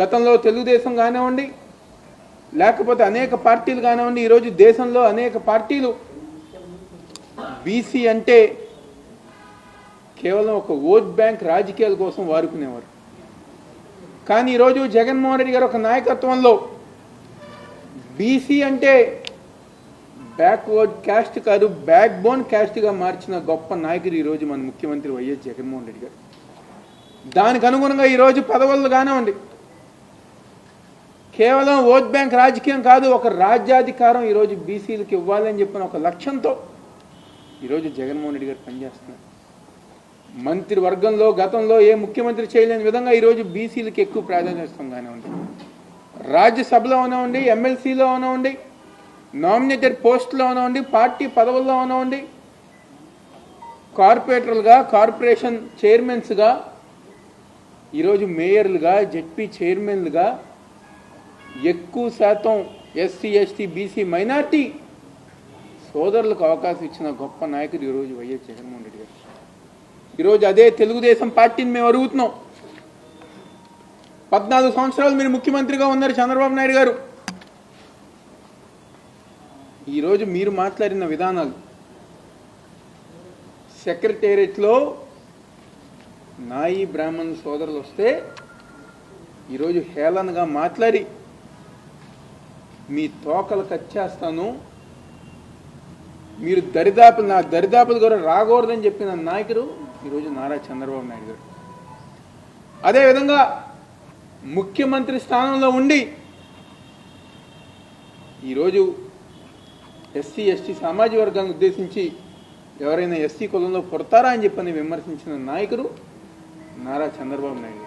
గతంలో తెలుగుదేశం కానివ్వండి లేకపోతే అనేక పార్టీలు కానివ్వండి ఈరోజు దేశంలో అనేక పార్టీలు బీసీ అంటే కేవలం ఒక ఓట్ బ్యాంక్ రాజకీయాల కోసం వారుకునేవారు కానీ ఈరోజు జగన్మోహన్ రెడ్డి గారు ఒక నాయకత్వంలో బీసీ అంటే బ్యాక్వర్డ్ క్యాస్ట్ కాదు బ్యాక్ బోన్ క్యాస్ట్గా మార్చిన గొప్ప నాయకుడు ఈరోజు మన ముఖ్యమంత్రి వైఎస్ జగన్మోహన్ రెడ్డి గారు. దానికి అనుగుణంగా ఈరోజు పదవులు కానివ్వండి కేవలం ఓట్ బ్యాంక్ రాజకీయం కాదు ఒక రాజ్యాధికారం ఈరోజు బీసీలకు ఇవ్వాలని చెప్పిన ఒక లక్ష్యంతో ఈరోజు జగన్మోహన్ రెడ్డి గారు పనిచేస్తున్నారు. మంత్రివర్గంలో గతంలో ఏ ముఖ్యమంత్రి చేయలేని విధంగా ఈరోజు బీసీలకు ఎక్కువ ప్రాధాన్యతంగానే ఉంది. రాజ్యసభలో ఉండి ఎమ్మెల్సీలో ఉండి నామినేటెడ్ పోస్టులో ఉండి పార్టీ పదవుల్లో ఉండి కార్పొరేటర్లుగా కార్పొరేషన్ చైర్మన్స్గా ఈరోజు మేయర్లుగా జెడ్పీ చైర్మన్లుగా ఎక్కువ శాతం ఎస్సీ ఎస్టీ బీసీ మైనార్టీ సోదరులకు అవకాశం ఇచ్చిన గొప్ప నాయకుడు ఈరోజు వైఎస్ జగన్మోహన్ రెడ్డి గారు. ఈరోజు అదే తెలుగుదేశం పార్టీని మేము అడుగుతున్నాం. పద్నాలుగు సంవత్సరాలు మీరు ముఖ్యమంత్రిగా ఉన్నారు చంద్రబాబు నాయుడు గారు. ఈరోజు మీరు మాట్లాడిన విధానాలు సెక్రటేరియట్లో నాయి బ్రాహ్మణ్ సోదరులు వస్తే ఈరోజు హేళనగా మాట్లాడి మీ తోకలు కచ్చేస్తాను మీరు దరిదాపులు నా దరిదాపులు కూడా రాకూడదని చెప్పిన నాయకుడు ఈరోజు నారా చంద్రబాబు నాయుడు గారు. అదేవిధంగా ముఖ్యమంత్రి స్థానంలో ఉండి ఈరోజు ఎస్సీ ఎస్టీ సామాజిక వర్గాన్ని ఉద్దేశించి ఎవరైనా ఎస్సీ కులంలో పుడతారా అని చెప్పని విమర్శించిన నాయకుడు నారా చంద్రబాబు నాయుడు